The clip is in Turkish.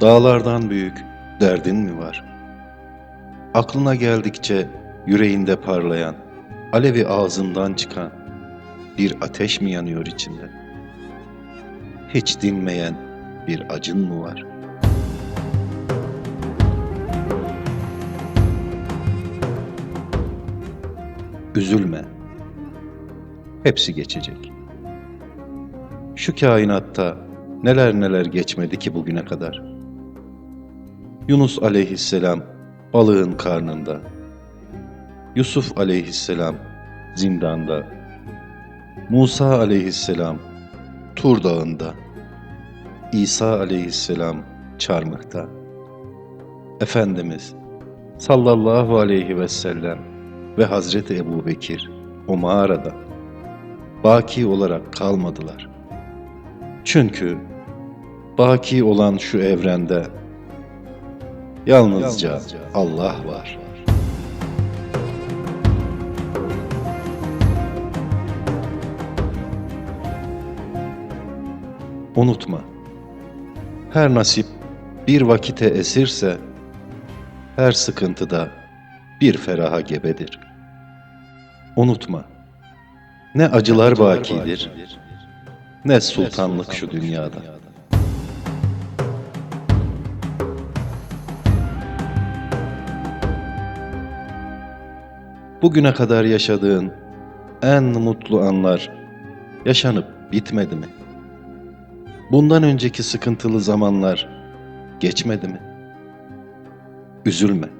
Dağlardan büyük derdin mi var? Aklına geldikçe yüreğinde parlayan, alevi ağzından çıkan bir ateş mi yanıyor içinde? Hiç dinmeyen bir acın mı var? Üzülme. Hepsi geçecek. Şu kainatta neler neler geçmedi ki bugüne kadar. Yunus aleyhisselam balığın karnında. Yusuf aleyhisselam zindanda. Musa aleyhisselam Tur dağında. İsa aleyhisselam çarmıkta. Efendimiz sallallahu aleyhi ve sellem ve Hazreti Ebu Bekir o mağarada baki olarak kalmadılar. Çünkü baki olan şu evrende yalnızca Allah var. Unutma, her nasip bir vakite esirse, her sıkıntıda bir feraha gebedir. Unutma, ne acılar bakidir, ne sultanlık şu dünyada. Bugüne kadar yaşadığın en mutlu anlar yaşanıp bitmedi mi? Bundan önceki sıkıntılı zamanlar geçmedi mi? Üzülme.